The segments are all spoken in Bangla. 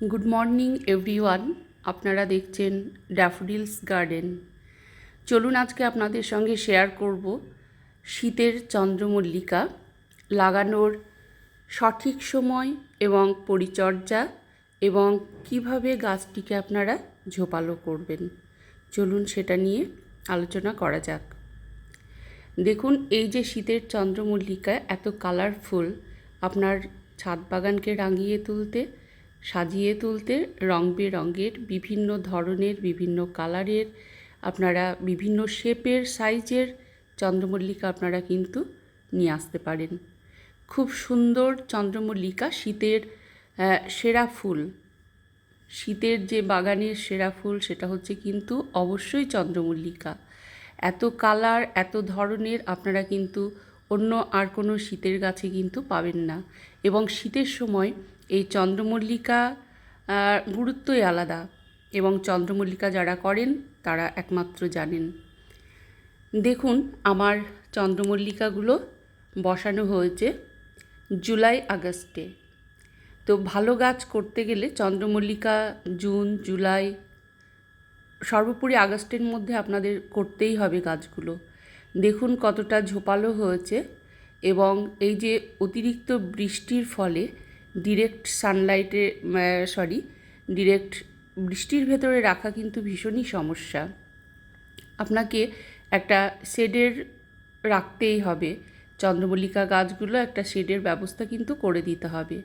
গুড মর্নিং এভরিওয়ান আপনারা দেখছেন ড্যাফোডিলস গার্ডেন চলুন আজকে আপনাদের সঙ্গে শেয়ার করব শীতের চন্দ্রমল্লিকা, লাগানোর সঠিক সময় এবং পরিচর্যা এবং কীভাবে গাছটিকে আপনারা ঝোপালো করবেন। চলুন সেটা নিয়ে আলোচনা করা যাক। দেখুন, এই যে শীতের চন্দ্রমল্লিকা, এত কালারফুল আপনার ছাদ বাগানকে রাঙিয়ে তুলতে সাজিয়ে তুলতে রং বেরঙের বিভিন্ন ধরনের, বিভিন্ন কালারের, আপনারা বিভিন্ন শেপের, সাইজের চন্দ্রমল্লিকা আপনারা কিন্তু নিয়ে আসতে পারেন। খুব সুন্দর চন্দ্রমল্লিকা, শীতের সেরা ফুল। শীতের যে বাগানের সেরা ফুল, সেটা হচ্ছে কিন্তু অবশ্যই চন্দ্রমল্লিকা। এত কালার, এত ধরনের আপনারা কিন্তু অন্য আর কোনো শীতের গাছে কিন্তু পাবেন না। এবং শীতের সময় এই চন্দ্রমল্লিকা গুরুত্বই আলাদা এবং চন্দ্রমল্লিকা যারা করেন, তারা একমাত্র জানেন। দেখুন, আমার চন্দ্রমল্লিকাগুলো বসানো হয়েছে জুলাই আগস্টে। তো ভালো গাছ করতে গেলে চন্দ্রমল্লিকা, জুন, জুলাই সর্বোপরি আগস্টের মধ্যে আপনাদের করতেই হবে গাছগুলো। দেখুন কতটা ঝোপালো হয়েছে এবং এই যে অতিরিক্ত বৃষ্টির ফলে ডিরেক্ট সানলাইটে সরি ডিরেক্ট বৃষ্টির ভেতরে রাখা কিন্তু ভীষণই সমস্যা। আপনাকে একটা শেডের রাখতেই হবে। চন্দ্রমল্লিকা গাছগুলো একটা শেডের ব্যবস্থা কিন্তু করে দিতে হবে।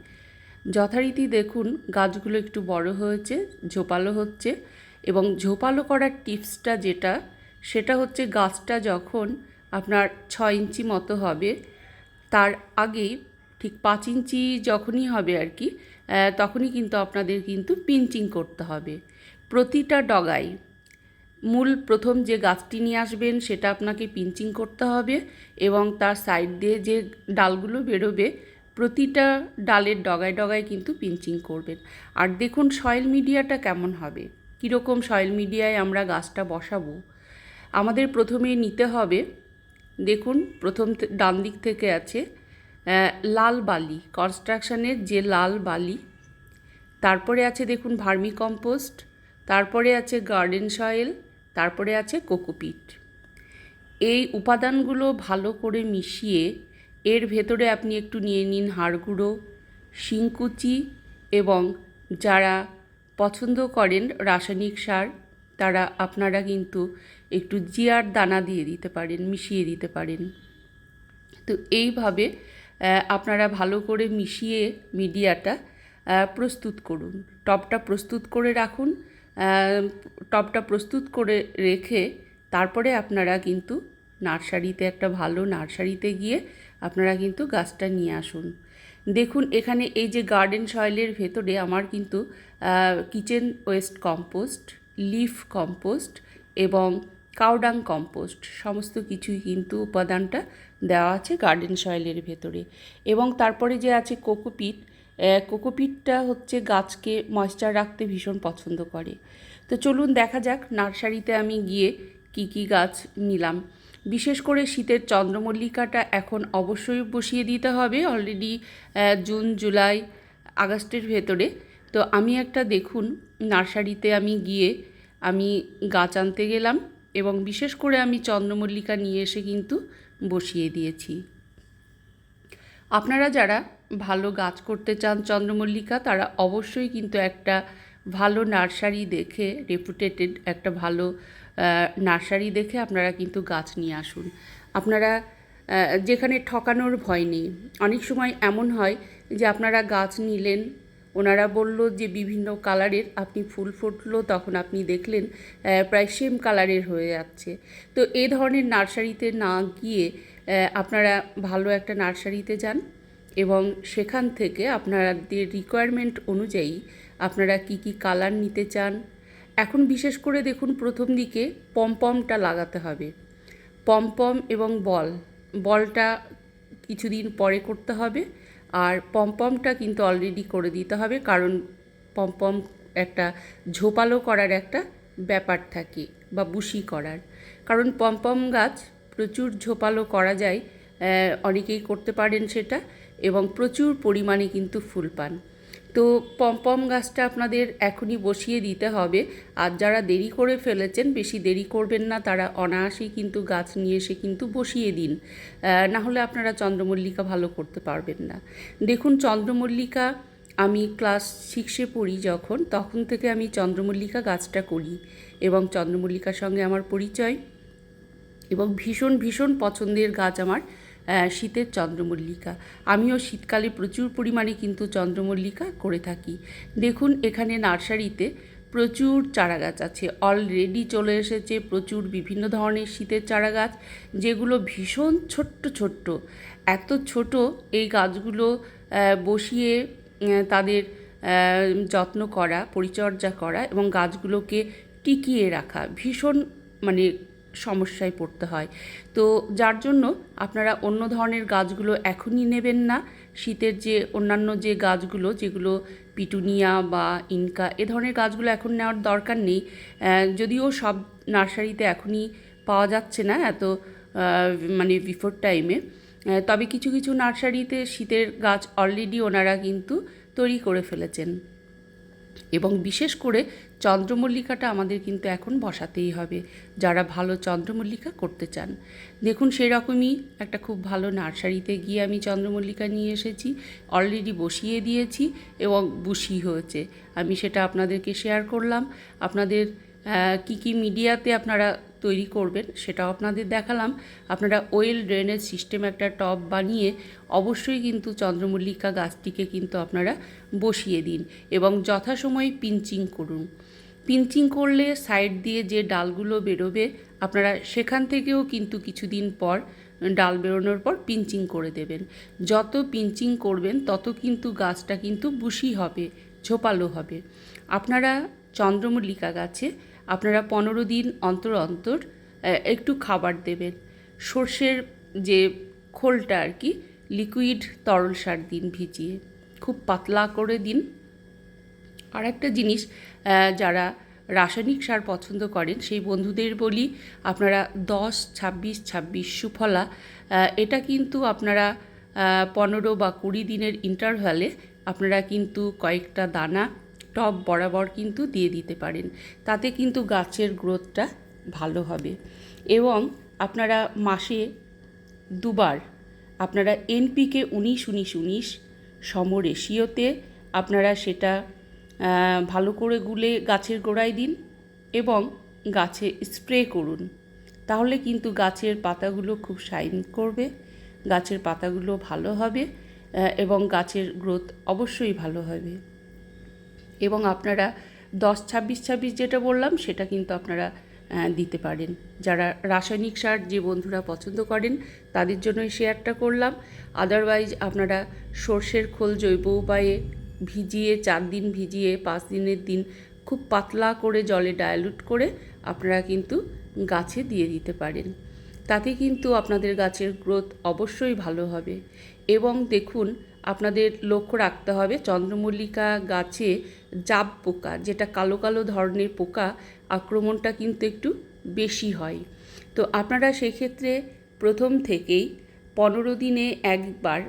যথারীতি দেখুন, গাছগুলো একটু বড় হয়েছে, ঝোপালো হচ্ছে এবং ঝোপালো করার টিপসটা যেটা, সেটা হচ্ছে গাছটা যখন আপনার ছ ইঞ্চি মতো হবে, তার আগেই ঠিক পাঁচ ইঞ্চি যখনই হবে আর কি তখনই কিন্তু আপনাদের কিন্তু পিঞ্চিং করতে হবে। প্রতিটা ডগায় মূল প্রথম যে গাছটি নিয়ে আসবেন সেটা আপনাকে পিঞ্চিং করতে হবে এবং তার সাইড দিয়ে যে ডালগুলো বেরোবে প্রতিটা ডালের ডগায় ডগায় কিন্তু পিঞ্চিং করবেন। আর দেখুন সয়েল মিডিয়াটা কেমন হবে, কীরকম সয়েল মিডিয়ায় আমরা গাছটা বসাবো। আমাদের প্রথমে নিতে হবে, দেখুন প্রথম ডান দিক থেকে আছে লাল বালি কনস্ট্রাকশনের যে লাল বালি, তারপরে আছে দেখুন ভার্মি কম্পোস্ট তারপরে আছে গার্ডেন সয়েল তারপরে আছে কোকোপিট এই উপাদানগুলো ভালো করে মিশিয়ে এর ভেতরে আপনি একটু নিয়ে নিন হাড় গুঁড়ো, শিংকুচি এবং যারা পছন্দ করেন রাসায়নিক সার, তারা আপনারা কিন্তু একটু জিয়ার দানা দিয়ে দিতে পারেন, মিশিয়ে দিতে পারেন। তো এইভাবে আপনারা ভালো করে মিশিয়ে মিডিয়াটা প্রস্তুত করুন। টবটা প্রস্তুত করে রাখুন টবটা প্রস্তুত করে রেখে তারপরে আপনারা কিন্তু নার্সারিতে, একটা ভালো নার্সারিতে গিয়ে আপনারা কিন্তু গাছটা নিয়ে আসুন। দেখুন, এখানে এই যে গার্ডেন সয়েলের ভেতরে আমার কিন্তু kitchen waste compost, leaf compost এবং কাউডাং কম্পোস্ট, সমস্ত কিছুই কিন্তু উপাদানটা দেওয়া আছে গার্ডেন সয়েলের ভেতরে। এবং তারপরে যে আছে কোকোপিট কোকোপিটটা হচ্ছে গাছকে ময়েশ্চার রাখতে ভীষণ পছন্দ করে। তো চলুন দেখা যাক নার্সারিতে আমি গিয়ে কি কি গাছ নিলাম। বিশেষ করে শীতের চন্দ্রমল্লিকাটা এখন অবশ্যই বসিয়ে দিতে হবে। অলরেডি জুন জুলাই আগস্টের ভেতরে। তো আমি একটা দেখুন, নার্সারিতে আমি গিয়ে আমি গাছ আনতে গেলাম। এবং বিশেষ করে আমি চন্দ্রমল্লিকা নিয়ে এসে কিন্তু বসিয়ে দিয়েছি। আপনারা যারা ভালো গাছ করতে চান চন্দ্রমল্লিকা, তারা অবশ্যই কিন্তু একটা ভালো নার্সারি দেখে, রেপুটেটেড একটা ভালো নার্সারি দেখে আপনারা কিন্তু গাছ নিয়ে আসুন। আপনারা যেখানে ঠকানোর ভয় নেই। অনেক সময় এমন হয় যে আপনারা গাছ নিলেন ওনারা বলল যে বিভিন্ন কালারের আপনি ফুল ফুটলো, তখন আপনি দেখলেন প্রায় সেম কালারের হয়ে যাচ্ছে। তো এই ধরনের নার্সারিতে না গিয়ে আপনারা ভালো একটা নার্সারিতে যান এবং সেখান থেকে আপনাদের রিকোয়ারমেন্ট অনুযায়ী আপনারা কি কি কালার নিতে চান। এখন বিশেষ করে দেখুন, প্রথম দিকে পমপমটা লাগাতে হবে। পমপম এবং বল, বলটা কিছুদিন পরে করতে হবে। আর পমপমটা কিন্তু অলরেডি করে দিতে হবে, কারণ পমপম একটা ঝোপালো করার একটা ব্যাপার থাকে বা বুশি করার। কারণ পমপম গাছ প্রচুর ঝোপালো করা যায় অনেকেই করতে পারেন সেটা এবং প্রচুর পরিমাণে কিন্তু ফুল পান। তো পমপম গাছটা আপনাদের এখনই বসিয়ে দিতে হবে। আর যারা দেরি করে ফেলেছেন, বেশি দেরি করবেন না, তারা অনায়াসেই কিন্তু গাছ নিয়ে এসে কিন্তু বসিয়ে দিন। না হলে আপনারা চন্দ্রমল্লিকা ভালো করতে পারবেন না। দেখুন, চন্দ্রমল্লিকা আমি ক্লাস সিক্সে পড়ি যখন, তখন থেকে আমি চন্দ্রমল্লিকা গাছটা করি এবং চন্দ্রমল্লিকার সঙ্গে আমার পরিচয় এবং ভীষণ ভীষণ পছন্দের গাছ আমার। শীতের চন্দ্রমল্লিকা। আমিও শীতকালে প্রচুর পরিমাণে কিন্তু চন্দ্রমল্লিকা করে থাকি। দেখুন, এখানে নার্সারিতে প্রচুর চারা গাছ আছে। অলরেডি চলে এসেছে প্রচুর বিভিন্ন ধরনের শীতের চারা গাছ যেগুলো ভীষণ ছোট্ট ছোট্ট। এত ছোট এই গাছগুলো বসিয়ে তাদের যত্ন করা, পরিচর্যা করা এবং গাছগুলোকে টিকিয়ে রাখা ভীষণ মানে সমস্যায় পড়তে হয়। তো যার জন্য আপনারা অন্য ধরনের গাছগুলো এখনই নেবেন না। শীতের যে অন্যান্য যে গাছগুলো, যেগুলো পিটুনিয়া বা ইনকা, এ ধরনের গাছগুলো এখন নেওয়ার দরকার নেই। যদিও সব নার্সারিতে এখনই পাওয়া যাচ্ছে না এত মানে বিফোর টাইমে। তবে কিছু কিছু নার্সারিতে শীতের গাছ অলরেডি ওনারা কিন্তু তৈরি করে ফেলেছেন। এবং বিশেষ করে চন্দ্রমল্লিকাটা আমাদের কিন্তু এখন বসাতেই হবে। যারা ভালো চন্দ্রমল্লিকা করতে চান। দেখুন, সেরকমই একটা খুব ভালো নার্সারিতে গিয়ে আমি চন্দ্রমল্লিকা নিয়ে এসেছি অলরেডি বসিয়ে দিয়েছি এবং বুসি হয়েছে। আমি সেটা আপনাদেরকে শেয়ার করলাম। আপনাদের কি কি মিডিয়াতে আপনারা তৈরি করবেন, সেটাও আপনাদের দেখালাম। আপনারা ওয়েল ড্রেনেজ সিস্টেম একটা টব বানিয়ে অবশ্যই কিন্তু চন্দ্রমল্লিকা গাছটিকে কিন্তু আপনারা বসিয়ে দিন এবং যথাসময়ে পিঞ্চিং করুন। পিঞ্চিং করলে সাইড দিয়ে যে ডালগুলো বেরোবে, আপনারা সেখান থেকেও কিন্তু কিছুদিন পর ডাল বেরোনোর পর পিঞ্চিং করে দেবেন। যত পিঞ্চিং করবেন, তত কিন্তু গাছটা কিন্তু বুশি হবে, ঝোপালো হবে। আপনারা চন্দ্রমল্লিকা গাছে আপনারা পনেরো দিন অন্তর অন্তর একটু খাবার দেবেন। সর্ষের যে খোলটা আর কি লিকুইড তরল সার দিন ভিজিয়ে। খুব পাতলা করে দিন। আর একটা জিনিস যারা রাসায়নিক সার পছন্দ করেন, সেই বন্ধুদের বলি, আপনারা দশ, ছাব্বিশ ছাব্বিশ সুফলা এটা কিন্তু আপনারা পনেরো বা কুড়ি দিনের ইন্টারভ্যালে আপনারা কিন্তু কয়েকটা দানা টব বরাবর কিন্তু দিয়ে দিতে পারেন। তাতে কিন্তু গাছের গ্রোথটা ভালো হবে। এবং আপনারা মাসে দুবার আপনারা এনপিকে উনিশ উনিশ উনিশ সম রেশিওতে আপনারা সেটা ভালো করে গুলে গাছের গোড়ায় দিন এবং গাছে স্প্রে করুন। তাহলে কিন্তু গাছের পাতাগুলো খুব শাইন করবে, গাছের পাতাগুলো ভালো হবে এবং গাছের গ্রোথ অবশ্যই ভালো হবে। এবং আপনারা দশ, ছাব্বিশ ছাব্বিশ যেটা বললাম, সেটা কিন্তু আপনারা দিতে পারেন। যারা রাসায়নিক সার যে বন্ধুরা পছন্দ করেন, তাদের জন্যই শেয়ারটা করলাম। আদারওয়াইজ আপনারা সর্ষের খোল জৈব উপায়ে ভিজিয়ে, চার দিন ভিজিয়ে, পাঁচ দিনের দিন খুব পাতলা করে জলে ডায়ালুট করে আপনারা কিন্তু গাছে দিয়ে দিতে পারেন। তাতে কিন্তু আপনাদের গাছের গ্রোথ অবশ্যই ভালো হবে। এবং দেখুন আপনাদের লক্ষ্য রাখতে হবে, চন্দ্রমল্লিকা গাছে জাব পোকা, যেটা কালো কালো ধরনের পোকা, আক্রমণটা কিন্তু একটু বেশি হয়। তো আপনারা সেক্ষেত্রে প্রথম থেকেই পনেরো দিনে একবার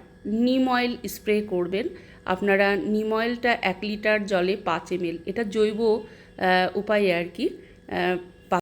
নিম অয়েল স্প্রে করবেন। আপনারা নিম অয়েলটা এক লিটার জলে পাঁচ এমএল, এটা জৈব উপায়ে আর কি।